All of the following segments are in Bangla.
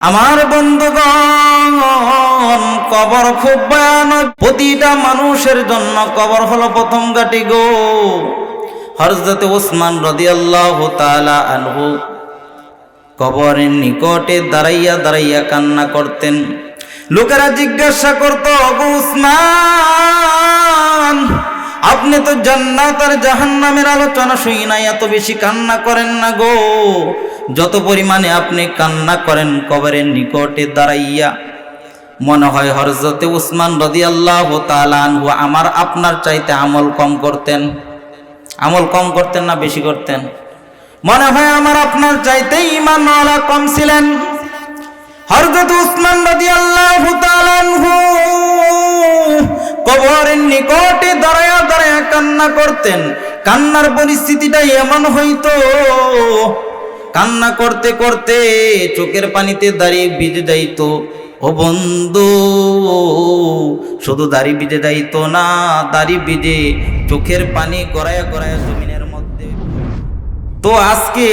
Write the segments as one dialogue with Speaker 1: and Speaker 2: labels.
Speaker 1: আমার বন্ধুগণ, কবর খুব ভয়ানক। প্রতিটা মানুষের জন্য কবর হলো প্রথম গাটি গো। হরজতে ওসমান রদিয়াল্লাহু তাআলা আনহু কবরের নিকটে দাঁড়াইয়া দাঁড়াইয়া কান্না করতেন। লোকেরা জিজ্ঞাসা করত "ওগো উসমান আপনি তো জান্নাত আর জাহান্নামের আলোচনা শুই নাই, এত বেশি কান্না করেন না গো। যত পরিমাণে আপনি কান্না করেন কবরের নিকটে দাঁড়াইয়া, মনে হয় হরজতে উসমান রদিয়াল্লাহু তাআলা আনহু আমার আপনার চাইতে আমল কম করতেন। আমল কম করতেন না বেশি করতেন? মনে হয় আমার আপনার চাইতে ইমান কম ছিলেন। হরজত উসমান তাআলা আনহু কবরের নিকটে দাঁড়ায়া দাঁড়ায়া কান্না করতেন। কান্নার পরিস্থিতিটা এমন হইতো কান্না করতে করতে চোখের পানিতে দাঁড়িয়ে ভিজে যাইতো। ও বন্ধু, শুধু দাড়ি ভিজে যাইতো না, দাড়ি ভিজে চোখের পানি গড়ায়া গড়ায়া জমিনের মধ্যে তো আজকে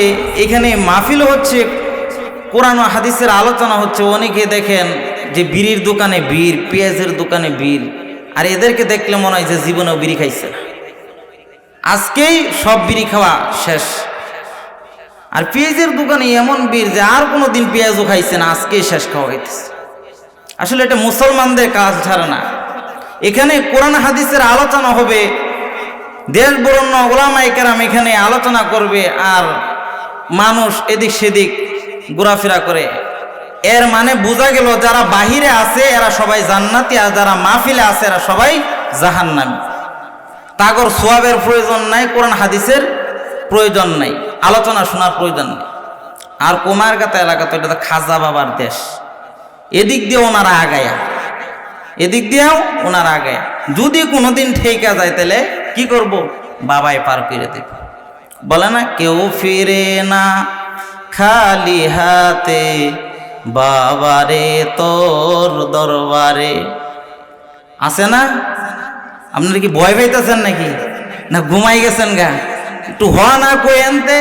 Speaker 1: এখানে মাহফিল হচ্ছে, কোরআন হাদিসের আলোচনা হচ্ছে। অনেকে দেখেন যে বিড়ির দোকানে বীর পেঁয়াজের দোকানে বীর আর এদেরকে দেখলে মনে হয় যে জীবনেও বিড়ি খাইছে না। আজকেই সব বিড়ি খাওয়া শেষ। আর পেঁয়াজের দোকানে এমন বীর যে আর কোনো দিন পেঁয়াজও খাইছে না, আজকেই শেষ খাওয়া খাইতেছে আসলে এটা মুসলমানদের কাজ, ছাড়া না। এখানে কোরআন হাদিসের আলোচনা হবে, দেশ বরণ্য ওলামাই কেরাম এখানে আলোচনা করবে আর মানুষ এদিক সেদিক ঘোরাফেরা করে। এর মানে বোঝা গেল যারা বাহিরে আছে, এরা সবাই জান্নাতি, আর যারা মাহফিলে আছে, এরা সবাই জাহান্নামী। তাগর সোয়াবের প্রয়োজন নাই, কোরআন হাদিসের প্রয়োজন নাই। আলোচনা শোনার প্রয়োজন নেই। আর কুমারগাতা এলাকা তো এটা তো খাজা বাবার দেশ। এদিক দিয়ে ওনারা আগায়া। এদিক দিয়েও ওনারা আগায়া। যদি কোনোদিন ঠেকা যায় তাহলে কি করব? বাবাই পার করে দেবে। বলে না, কেউ ফিরে না খালি হাতে। বাবারে তোর দরবারে। আছে না? আপনারা কি ভয় পাইতেছেন নাকি? না ঘুমাই গেছেন গা? একটু হওয়া না কই আনতে,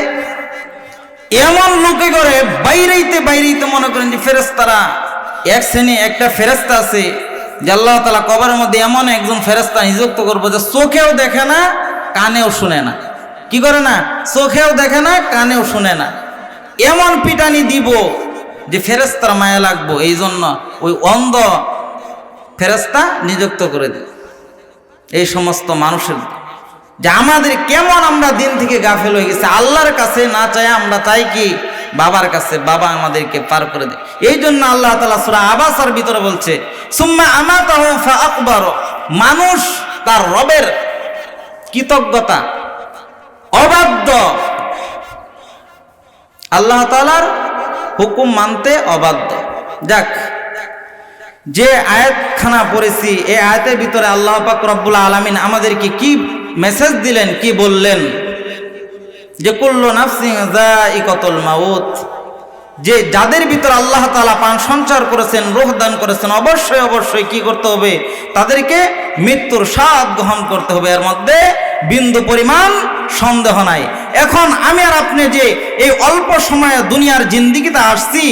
Speaker 1: এমন লোকে করে বাইরেইতে বাইরেইতে মনে করেন যে ফেরেস্তারা এক শ্রেণি একটা ফেরেস্তা আছে, যে আল্লাহ তালা কবরের মধ্যে এমন একজন ফেরেস্তা নিযুক্ত করব যে চোখেও দেখে না, কানেও শুনে না। কি করে না? চোখেও দেখে না, কানেও শুনে না। এমন পিটানি দিব যে ফেরেস্তার মায়া লাগবো এই জন্য ওই অন্ধ ফেরেস্তা নিযুক্ত করে দেবে এই সমস্ত মানুষের যে আমাদের কেমন আমরা দিন থেকে গাফেল হয়ে গেছে, আল্লাহর কাছে না চাই আমরা চাই কি? বাবার কাছে, বাবা আমাদেরকে পার করে দেয়। এই জন্য আল্লাহ তালা সুরা আবাসার ভিতরে বলছে, সুম্মা আমা আকবর মানুষ তার রবের কৃতজ্ঞতা, অবাধ্য। আল্লাহ তালার হুকুম মানতে অবাধ্য। যাক, যে আয়াতখানা পড়েছি, এই আয়াতের ভিতরে আল্লাহ পাক রব্বুল আলমিন আমাদেরকে কি মেসেজ দিলেন, কি বললেন? যে, কুল্লু নাফসিং কতল মাউত। যে, যাদের ভিতর আল্লাহ তালা পান সঞ্চার করেছেন, রোহ দান করেছেন, অবশ্যই অবশ্যই কি করতে হবে? তাদেরকে মৃত্যুর স্বাদ গ্রহণ করতে হবে। এর মধ্যে বিন্দু পরিমাণ সন্দেহ নাই। এখন আমি আর আপনি যে, এই অল্প সময়ে দুনিয়ার জিন্দিগিতে আসছি,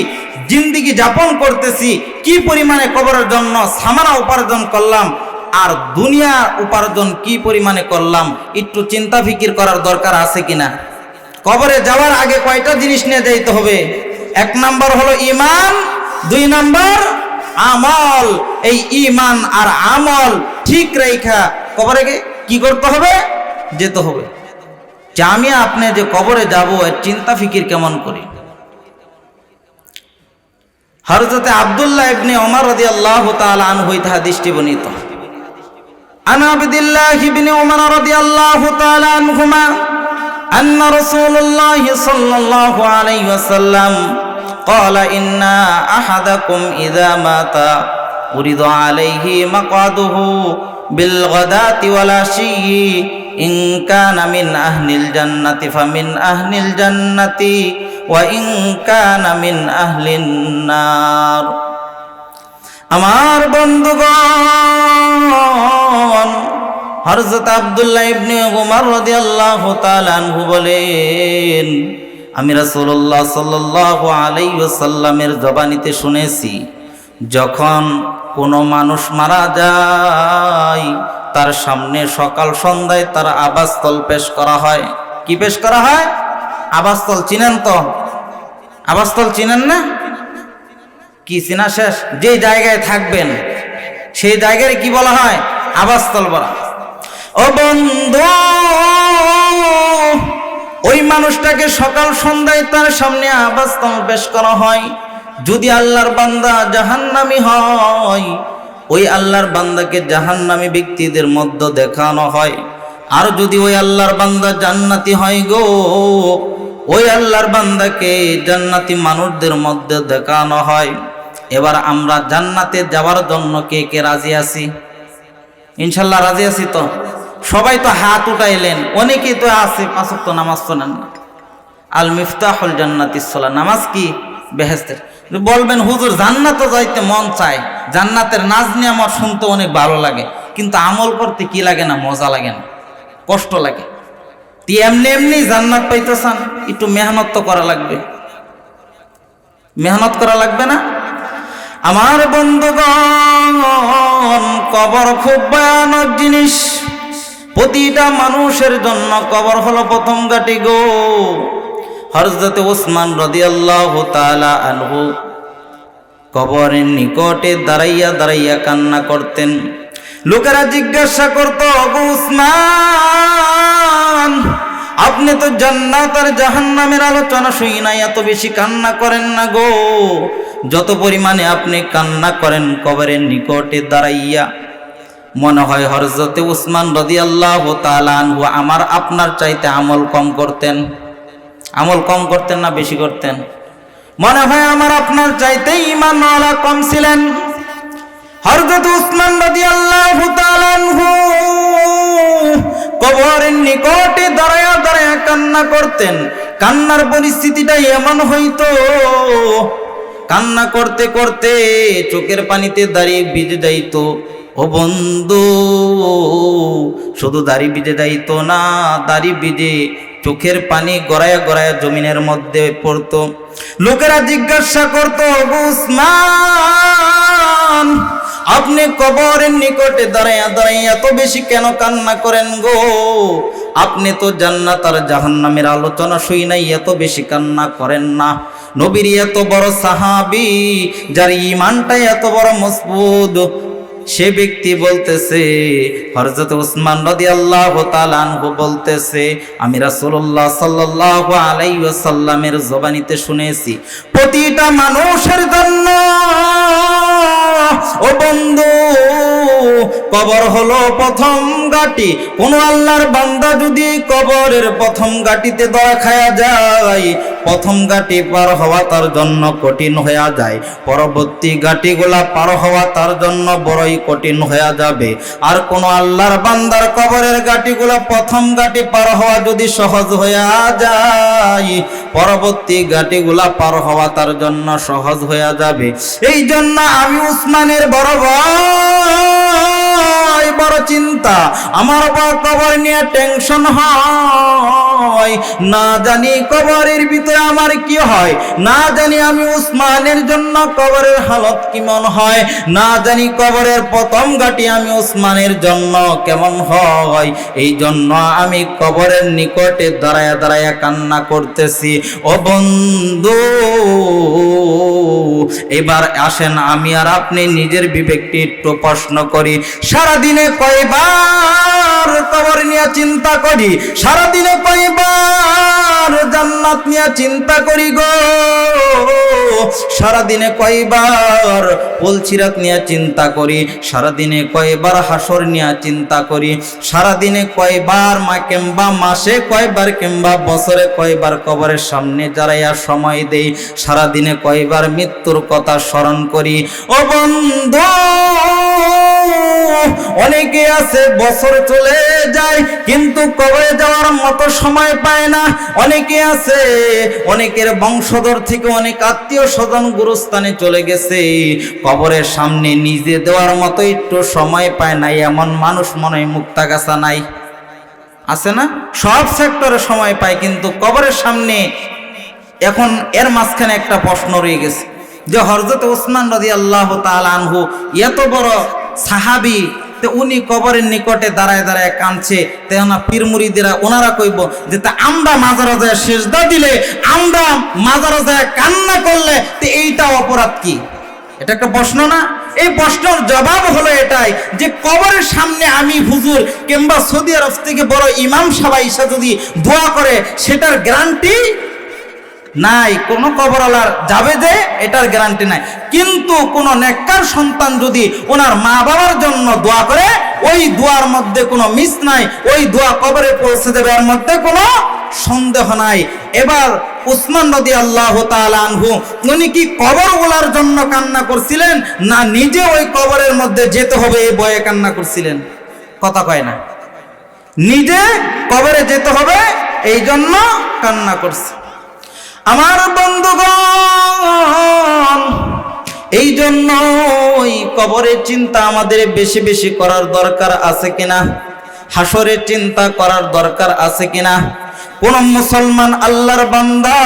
Speaker 1: জিন্দিগি যাপন করতেছি, কি পরিমাণে কবরের জন্য সামানা উপার্জন করলাম আর দুনিয়ার উপার্জন কি পরিমাণে করলাম, একটু চিন্তা ফিকির করার দরকার আছে কিনা? কবরে যাওয়ার আগে কয়টা জিনিস নিয়ে যাইতে হবে? এক নাম্বার হলো ইমান দুই নাম্বার আমল। এই ইমান আর আমল ঠিক রেখা কবরে কি করতে হবে? যেতে হবে। যে আমি আপনি যে কবরে যাব, এর চিন্তা ফিকির কেমন করি? হরজতে আবদুল্লাহ ইবনে ওমর রাদিয়াল্লাহু তাআলা আনহু হাদিসটি বর্ণিত। عن عبد الله بن عمر رضي الله تعالى عنهما أن رسول الله صلى الله عليه وسلم قال إن أحدكم إذا مات أريد عليه مقعده بالغداة والعشي إن كان من أهل الجنة فمن أهل الجنة وإن كان من أهل النار আমার বন্ধুগণ হরজত আবদুল্লাহ ইবনে উমর রাদিয়াল্লাহু তাআলা আনহু বলেন, আমি রাসূলুল্লাহ সাল্লাল্লাহু আলাইহি ওয়াসাল্লামের জবানিতে শুনেছি, যখন কোনো মানুষ মারা যায়, তার সামনে সকাল সন্ধ্যায় তার আবাসস্থল পেশ করা হয়। কি পেশ করা হয়? আবাসস্থল চিনেন তো? আবাসস্থল চিনেন না? কি চিনা শেষ? যে জায়গায় থাকবেন, সেই জায়গায় কি বলা হয়? আবাসস্থল বলা ও বন্ধু, ওই মানুষটাকে সকাল সন্ধ্যায় তার সামনে আবাসস্থল পেশ করা হয়। যদি আল্লাহর বান্দা জাহান্নামি হয়, ওই আল্লাহর বান্দাকে জাহান্নামী ব্যক্তিদের মধ্যে দেখানো হয়। আর যদি ওই আল্লাহর বান্দা জান্নাতি হয় গো, ওই আল্লাহর বান্দাকে জান্নাতি মানুষদের মধ্যে দেখানো হয়। এবার আমরা জান্নাতে যাওয়ার জন্য কে কে রাজি আছি? ইনশাল্লাহ রাজি আছি তো? সবাই তো হাত উঠাইলেন, অনেকেই তো আছে পাঁচক তো নামাজ শোনেন না। আল মিফতাহুল জান্নাত সলা, নামাজ কি? বেহেস্তের বলবেন, হুজুর, জান্নাত যাইতে মন চায়, জান্নাতের নাজ নিয়ে আমার শুনতে অনেক ভালো লাগে, কিন্তু আমল করতে কি লাগে না, মজা লাগে না, কষ্ট লাগে। তুই এমনি এমনি জান্নাত পাইতে চান একটু মেহনত তো করা লাগবে। মেহনত করা লাগবে না? আমার বন্ধুগণ, কবর খুব ভয়ানক জিনিস। প্রতিটা মানুষের জন্য কবর হলো প্রথম গাটি গো। হরজতে ওসমান রদিয়াল্লাহু তাআলা আনহু কবরের নিকটে দাঁড়াইয়া দাঁড়াইয়া কান্না করতেন। লোকেরা জিজ্ঞাসা করত "ওগো উসমান আপনি তো জান্নাত আর জাহান্নামের আলোচনা শুই নাই, এত বেশি কান্না করেন না গো। যত পরিমাণে আপনি কান্না করেন কবরের নিকটে দাঁড়াইয়া, মনে হয় হরজতে উসমান রদি আল্লাহ আনহু আমার আপনার চাইতে আমল কম করতেন। আমল কম করতেন না বেশি করতেন? মনে হয় আমার আপনার চাইতে ইমান কম ছিলেন। হরজত উসমান রদি আল্লাহ কবরের নিকটে দাঁড়ায়া দাঁড়ায়া কান্না করতেন। কান্নার পরিস্থিতিটা এমন হইতো কান্না করতে করতে চোখের পানিতে দাঁড়িয়ে ভিজে যাইতো। ও বন্ধু, শুধু দাড়ি ভিজে যাইতো না, দাড়ি ভিজে চোখের পানি গড়ায়া গড়ায়া জমিনের মধ্যে পড়তো। লোকেরা জিজ্ঞাসা করতো উসমান, আপনি কবরের নিকটে দাঁড়াইয়া দাঁড়াইয়া এত বেশি কেন কান্না করেন গো? আপনি তো জান্নাত আর জাহান্নামের আলোচনা শুই নাই, এত বেশি কান্না করেন না। নবীর এত বড় সাহাবি, যার ইমানটা এত বড় মজবুত, সে ব্যক্তি বলতেছে হরজত উসমান রদি আল্লাহ তালানহু বলতেছে, আমি রাসূলুল্লাহ সাল্লাল্লাহু আলাইহি ওয়াসাল্লামের জবানিতে শুনেছি, প্রতিটা মানুষের জন্য ও বন্ধু, কবর হলো প্রথম গাটি কোন আল্লাহর বান্দা যদি কবরের প্রথম গাটিতে দয়া খায়া যায়, প্রথম গাটি পার হওয়া তার জন্য কঠিন হয়ে যায়। পরবর্তী গাটিগুলা পার হওয়া তার জন্য বড়ই কঠিন হয়ে যাবে। আর কোন আল্লাহর বান্দার কবরের গাটিগুলা প্রথম গাটি পার হওয়া যদি সহজ হয়ে যায়, পরবর্তী গাটিগুলা পার হওয়া তার জন্য সহজ হয়ে যাবে। এই জন্য আমি উসমানের বড় ভাই বড় চিন্তা। আমার বড় কবর নিয়ে টেনশন হয়। না জানি কবরের ভিতরে আমার কি হয়, না জানি আমি উসমানের জন্য কবরের হালত কেমন হয়, না জানি কবরের প্রথম গাটি আমি উসমানের জন্য কেমন হয়। এই জন্য আমি কবরের নিকটে দাঁড়ায়া দাঁড়ায়া কান্না করতেছি। ও বন্ধু, এবার আসেন আমি আর আপনি নিজের বিবেকটি একটু প্রশ্ন করি। সারাদিনে কয়বার কবর নিয়ে চিন্তা করি? সারাদিনে কয়বার জান্নাত নিয়ে চিন্তা করি গো? সারাদিনে কয়বার পলছিরাত নিয়ে চিন্তা করি? সারাদিনে কয়বার হাসর নিয়ে চিন্তা করি? সারাদিনে কয়বার মা কিংবা মাসে কয়বার কিংবা বছরে কয়বার কবরের সামনে যারাইয়া সময় দেই? সারাদিনে কয়বার মৃত্যুর কথা স্মরণ করি? ও বন্ধু। অনেকে আছে, বছর চলে যায়, কিন্তু কবরে যাওয়ার মতো সময় পায় না। অনেকে আছে, অনেকের বংশধর থেকে অনেক আত্মীয় স্বজন গুরুস্থানে চলে গেছে। কবরের সামনে নিজে দেওয়ার মতো একটু সময় পায় না এমন মানুষ মনে মুক্তাগাছা নাই। আছে না? সব সেক্টরে সময় পায়, কিন্তু কবরের সামনে এখন এর মাঝখানে একটা প্রশ্ন রয়ে গেছে। যে হরজত ওসমান রদি আল্লাহ আনহু এত বড় সাহাবি উনি কবরের নিকটে দাঁড়ায় দাঁড়ায় কাঁদছে। তেনা পীর মুরিদেরা ওনারা কইব যে, তা আমরা যায় সেজদা দিলে, আমরা মাজারা যায় কান্না করলে, তো এইটা অপরাধ কি? এটা একটা প্রশ্ন না? এই প্রশ্নের জবাব হলো এটাই যে, কবরের সামনে আমি হুজুর কিংবা সৌদি আরব থেকে বড় ইমাম সবাই ইসা যদি দোয়া করে, সেটার গ্যারান্টি নাই, কোনো কবরওয়ালার যাবে যে, এটার গ্যারান্টি নাই। কিন্তু কোনো নেককার সন্তান যদি ওনার মা বাবার জন্য দোয়া করে, ওই দোয়ার মধ্যে কোনো মিস নাই, ওই দোয়া কবরে পৌঁছে দেবে, এর মধ্যে কোনো সন্দেহ নাই। এবার উসমান নদী আল্লাহ আনহু, উনি কি কবর কবরগুলার জন্য কান্না করছিলেন, না নিজে ওই কবরের মধ্যে যেতে হবে, এই বয়ে কান্না করছিলেন? কথা কয় না। নিজে কবরে যেতে হবে, এই জন্য কান্না করছে। আমার বন্ধুগণ, এই জন্য ওই কবরের চিন্তা আমাদের বেশি বেশি করার দরকার আছে কিনা? হাসরের চিন্তা করার দরকার আছে কিনা? কোন মুসলমান আল্লাহর বান্দা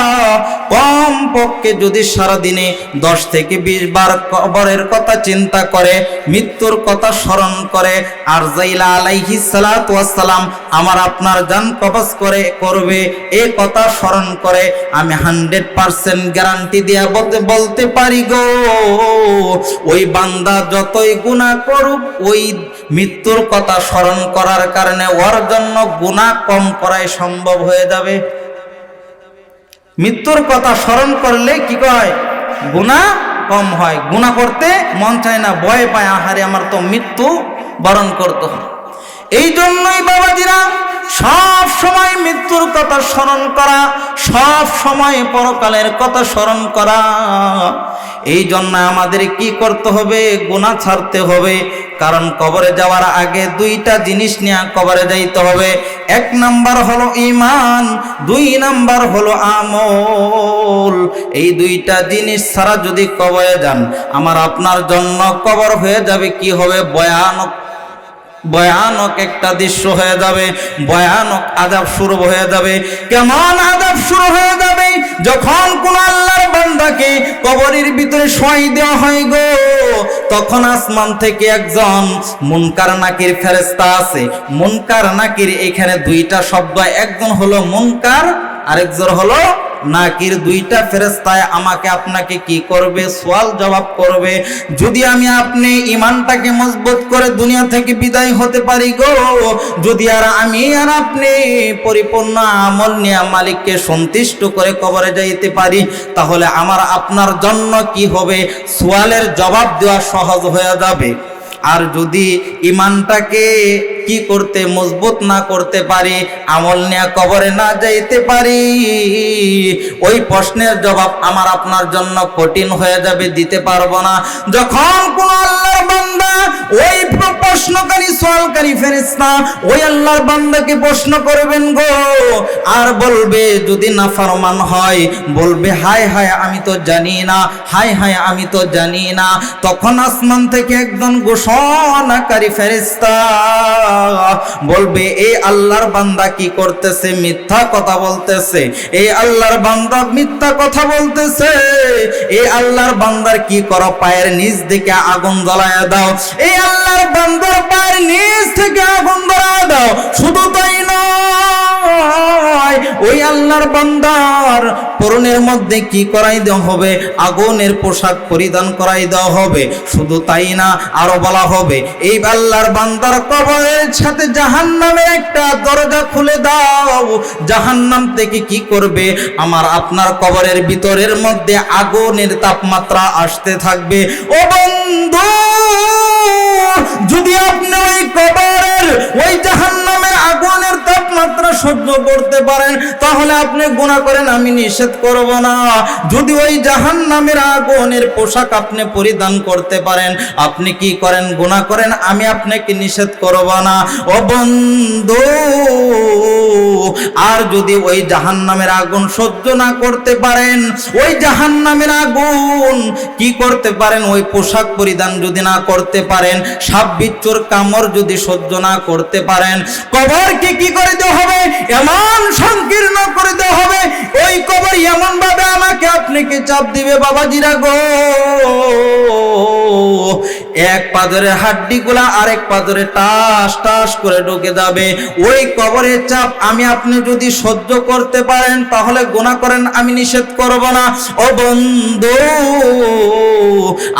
Speaker 1: কম পক্ষে যদি সারাদিনে দশ থেকে বিশ বার কবরের কথা চিন্তা করে, মৃত্যুর কথা স্মরণ করে আর জাইলা আলাইহি সালাম আমার আপনার জান কবজ করে, করবে, এ কথা স্মরণ করে, আমি হান্ড্রেড পার্সেন্ট গ্যারান্টি দিয়া বলতে পারি গো। ওই বান্দা যতই গুণা করুক, ওই মৃত্যুর কথা স্মরণ করার কারণে ওর জন্য গুণা কম করাই সম্ভব হয়ে যাবে। মৃত্যুর কথা স্মরণ করলে কি কয়? গুণা কম হয়। গুণা করতে মন চায় না, ভয় পায়, আহারে আমার তো মৃত্যু বরণ করতে হয় এই জন্যই বাবাজিরা সব সময় মৃত্যুর কথা স্মরণ করা, সব সময় পরকালের কথা স্মরণ করা। এই জন্য আমাদের কি করতে হবে? গুণা ছাড়তে হবে। কারণ কবরে যাওয়ার আগে দুইটা জিনিস নিয়ে কবরে যাইতে হবে। এক নাম্বার হলো ইমান দুই নাম্বার হলো আমল। এই দুইটা জিনিস ছাড়া যদি কবরে যান, আমার আপনার জন্য কবর হয়ে যাবে, কি হবে? ভয়ানক ভয়ানক একটা দৃশ্য হয়ে যাবে, ভয়ানক আজাব শুরু হয়ে যাবে। কেমন আজাব শুরু হয়ে যাবে? যখন কোন আল্লাহর বান্দাকে কবরের ভিতরে শোয়াই দেওয়া হয় গো, তখন আসমান থেকে একজন মুনকার নাকির ফেরেস্তা আছে মুনকার নাকির এখানে দুইটা শব্দ, একজন হলো মুনকার, আরেকজন হলো নাকির দুইটা ফেরেস্তায় আমাকে আপনাকে কি করবে? সোয়াল জবাব করবে, যদি আমি আপনি ইমানটাকে মজবুত করে দুনিয়া থেকে বিদায় হতে পারি গো, যদি আর আমি আর আপনি পরিপূর্ণ আমল নিয়ে মালিককে সন্তুষ্ট করে কবরে যাইতে পারি, তাহলে আমার আপনার জন্য কি হবে? সোয়ালের জবাব দেওয়া সহজ হয়ে যাবে। আর যদি ইমানটাকে কি করতে, মজবুত না করতে পারি, আমল নিয়ে কবরে না যাইতে পারি? ওই প্রশ্নের জবাব আমার আপনার জন্য কঠিন হয়ে যাবে, দিতে পারব না। যখন কোন আল্লাহর বান্দা ওই প্রশ্নকারী, সওয়ালকারী ফেরেশতা ওই আল্লাহর বান্দাকে প্রশ্ন করবেন গো, আর বলবে, যদি না ফরমান হয়, বলবে, হায় হায়, আমি তো জানি না, হায় হায়, আমি তো জানি না। তখন আসমান থেকে একজন ঘোষণাকারী ফেরেশতা বলবে এই আল্লাহর বান্দা কি করতেছে? মিথ্যা কথা বলতেছে। এই আল্লাহর বান্দা মিথ্যা কথা বলতেছে। এই আল্লাহর বান্দার কি করো? পায়ের নিচ থেকে আগুন জ্বলায় দাও। এই আল্লাহর বান্দার পায়ের নিচ থেকে আগুন জ্বলায় দাও। শুধু তাই নয়, ওই আল্লাহর বান্দার পরনের মধ্যে কি করাই দেওয়া হবে? আগুনের পোশাক পরিধান করাই দেওয়া হবে। শুধু তাই না, আরও বলা হবে, এই আল্লাহর বান্দার কবরের সাথে জাহান নামের একটা দরজা খুলে দাও। জাহান নাম থেকে কি করবে? আমার আপনার কবরের ভিতরের মধ্যে আগুনের তাপমাত্রা আসতে থাকবে। ও বন্ধু, যদি আপনি ওই কবরের, ওই জাহান নামে আগুনের তাপমাত্রা সহ্য করতে পারেন, তাহলে আপনি গুণা করেন, আমি নিষেধ করব না। যদি ওই জাহান্নামের আগুনের পোশাক আপনি পরিধান করতে পারেন, আপনি কি করেন? গুণা করেন, আমি আপনাকে নিষেধ করব না। ও বন্ধু, আর যদি ওই জাহান্নামের আগুন সহ্য না করতে পারেন, ওই জাহান্নামের আগুন কি করতে পারেন? ওই পোশাক পরিধান যদি না করতে পারেন সাপ কামড় যদি সহ্য না করতে পারেন, কবরকে কি করে হবে, এমন সংকীর্ণ করে দেওয়া হবে, ওই কবর এমন ভাবে আমাকে আপনাকে চাপ দিবে বাবাজিরা গো? এক পাদরে হাড্ডি গুলা আরেক পাদরে টাস টাস করে ঢুকে যাবে। ওই কবরের চাপ আমি আপনি যদি সহ্য করতে পারেন, তাহলে গোনা করেন, আমি নিষেধ করব না। ও বন্ধু,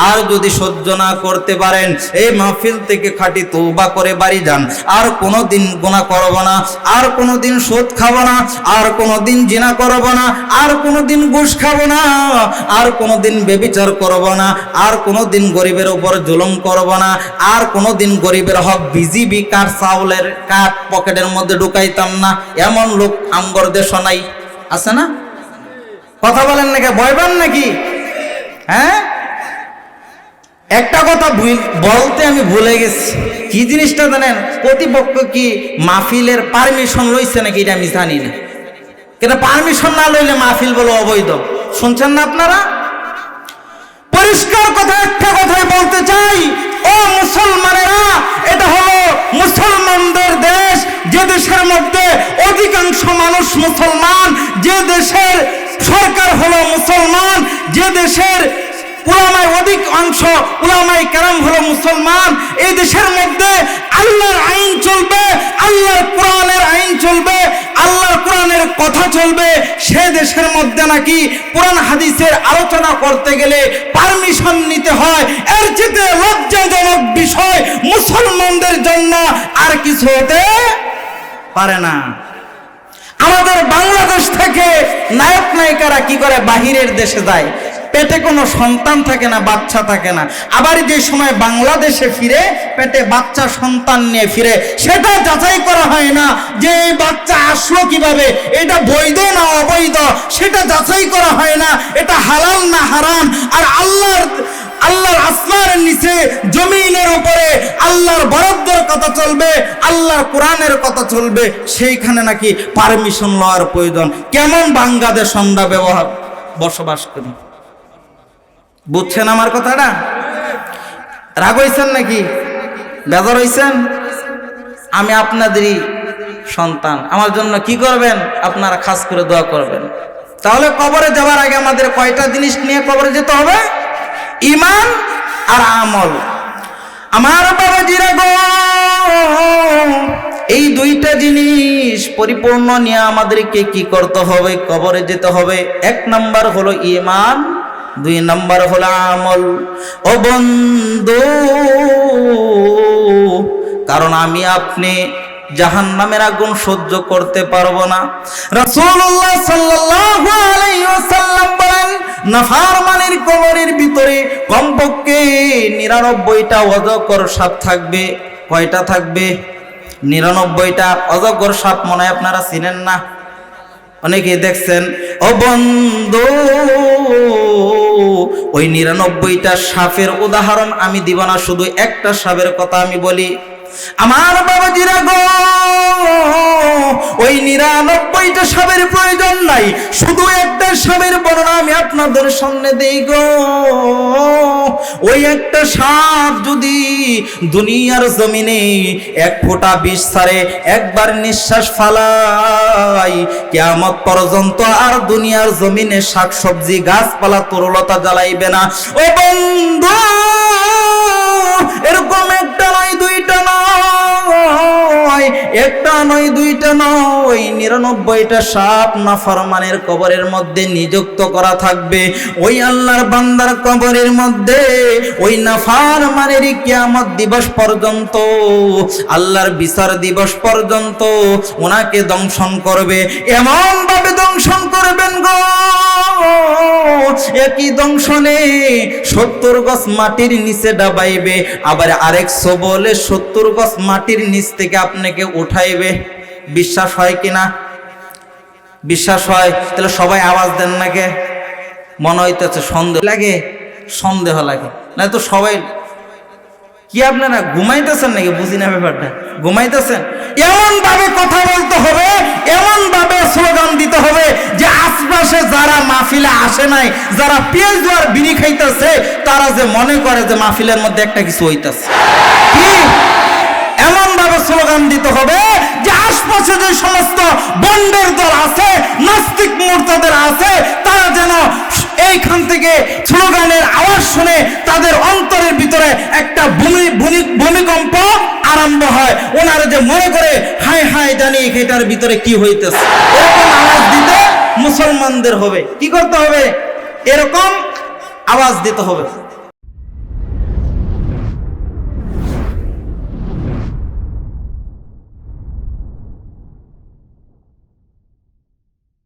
Speaker 1: আর যদি সহ্য না করতে পারেন, এই মাহফিল থেকে খাটি তৌবা করে বাড়ি যান। আর কোনোদিন গোনা করব না। আর কোনো দিন সুদ খাব না, আর কোনো দিন জিনা করব না, আর কোনোদিন ঘুষ খাব না, আর কোনো দিন বেবিচার করব না, আর কোনো দিন গরিবের উপর জুলুম করব না, আর কোনোদিন গরিবের হক বিজিবি কার চাউলের কাঠ পকেটের মধ্যে ঢুকাইতাম না, এমন লোক আমগর দেশ নাই। আছে না? কথা বলেন নাকি? ভয় পান নাকি? হ্যাঁ? একটা কথা বলতে আমি ভুলে গেছি। কি জিনিসটা জানেন? প্রতিপক্ষ কি মাহফিলের পারমিশন লইছে নাকি এটা আমি জানি না। কিন্তু পারমিশন না লইলে মাহফিল বলো অবৈধ। শুনছেন না আপনারা? পরিষ্কার কথা, একটা কথাই বলতে চাই। ও মুসলমানেরা, এটা হলো মুসলমানদের দেশ। যে দেশের মধ্যে অধিকাংশ মানুষ মুসলমান, যে দেশের সরকার হলো মুসলমান, যে দেশের উলামায় অধিক অংশ উলামাই কারাম হলো মুসলমান। এই দেশের মধ্যে আল্লাহর আইন চলবে, আল্লাহর কোরআনের আইন চলবে, আল্লাহর কোরআনের কথা চলবে। সে দেশের মধ্যে নাকি কোরআন হাদিসের আলোচনা করতে গেলে পারমিশন নিতে হয়। এর চেয়ে লজ্জাজনক বিষয় মুসলমানদের জন্য আর কিছু হতে পারে না। আমাদের বাংলাদেশ থেকে নায়ক নায়িকারা কি করে বাহিরের দেশে যায়? পেটে কোনো সন্তান থাকে না, বাচ্চা থাকে না। আবার যে সময় বাংলাদেশে ফিরে, পেটে বাচ্চা সন্তান নিয়ে ফিরে, সেটা যাচাই করা হয় না যে এই বাচ্চা আসলো কীভাবে, এটা বৈধ না অবৈধ, সেটা যাচাই করা হয় না, এটা হালাল না হারাম। আর আল্লাহর আল্লাহর আসমানের নিচে, জমিনের উপরে আল্লাহর বরাদ্দর কথা চলবে, আল্লাহর কোরআনের কথা চলবে, সেইখানে নাকি পারমিশন লওয়ার প্রয়োজন। কেমন বাংলাদেশ সন্ধ্যা ব্যবহার বসবাস করি। বুঝছেন আমার কথাটা? রাগ হইছেন নাকি? বেজার হইছেন? আমি আপনাদেরই সন্তান। আমার জন্য কি করবেন? আপনারা খাস করে দোয়া করবেন। তাহলে কবরে যাওয়ার আগে আমাদের কয়টা জিনিস নিয়ে কবরে যেতে হবে? ইমান আর আমল। আমার বাবাজিরা গো, এই দুইটা জিনিস পরিপূর্ণ নিয়ে আমাদেরকে কি করতে হবে? কবরে যেতে হবে। এক নাম্বার হলো ইমান দুই নম্বর হল আমল। ও বন্ধু, কারণ আমি আপনি জাহান নামের আগুন সহ্য করতে পারব না। রাসূলুল্লাহ সাল্লাল্লাহু আলাইহি ওয়াসাল্লাম বলেন নাফারমানের কবরের ভিতরে কমপক্ষে নিরানব্বইটা অজগর সাপ থাকবে। কয়টা থাকবে? নিরানব্বইটা অজগর সাপ মনে হয় আপনারা চিনেন না? অনেকে দেখছেন। ও বন্ধু ওই নিরানব্বইটা সাপের উদাহরণ আমি দিব না শুধু একটা সাপের কথা আমি বলি। আমার বাবাজিরা গো, ওই নিরানব্বইটা সাপের প্রয়োজন নাই। শুধু একটা সাপের বর্ণনা আমি আপনাদের সামনে দিই গো। ওই একটা সাপ যদি দুনিয়ার জমিনে এক ফোঁটা বিষ ছাড়ে, একবার নিঃশ্বাস ফালাই কেয়ামত পর্যন্ত আর দুনিয়ার জমিনে শাকসবজি, গাছপালা, তরুলতা জ্বালাইবে না। ও বন্ধু! এরকম একটা নয়, দুইটা নয়। একটা নয়, দুইটা নয়। নিরানব্বইটা সাপ নাফরমানের কবরের মধ্যে নিযুক্ত করা থাকবে। ওই আল্লাহর বান্দার কবরের মধ্যে ওই নাফার মানের কিয়ামত দিবস পর্যন্ত, আল্লাহর বিচার দিবস পর্যন্ত ওনাকে দংশন করবে। এমন ভাবে দংশন করবেন গো। একই দংশনে? সত্তর গছ মাটির নিচে ডাবাইবে। আবার আরেক বলে সত্তর গছ মাটির নিচ থেকে আপনাকে উঠাইবে। বিশ্বাস হয় কিনা বিশ্বাস হয়। তাহলে সবাই আওয়াজ দেন নাকে? মনে হইতেছে সন্দেহ লাগে। সন্দেহ লাগে। না তো সবাই কি আপনারা ঘুমাইতেছেন নাকি? বুঝি না ব্যাপারটা। ঘুমাইতেছেন? এমন ভাবে কথা বলতে হবে এমন ভাবে স্লোগান দিতে হবে যে আশপাশে যারা মাহফিলে আসে নাই, যারা পেঁয়াজ আর বিড়ি খাইতেছে, তারা যে মনে করে যে মাহফিলের মধ্যে একটা কিছু হইতেছে। কি? এমন ভাবে স্লোগান দিতে হবে যে আশপাশে যে সমস্ত বন্ডের দল আছে, নাস্তিক মোর্তাদের আছে, তারা যেন এইখান থেকে স্লোগানের আওয়াজ শুনে তাদের অন্তরের ভিতরে একটা ভূমি, ভূমি- ভূমিকম্প আরম্ভ হয়। ওনারা যে মনে করে, হায় হায়, জানি এটার ভিতরে কি হইতেছে। এরকম আওয়াজ দিতে মুসলমানদের হবে। কি করতে হবে? এরকম আওয়াজ দিতে হবে।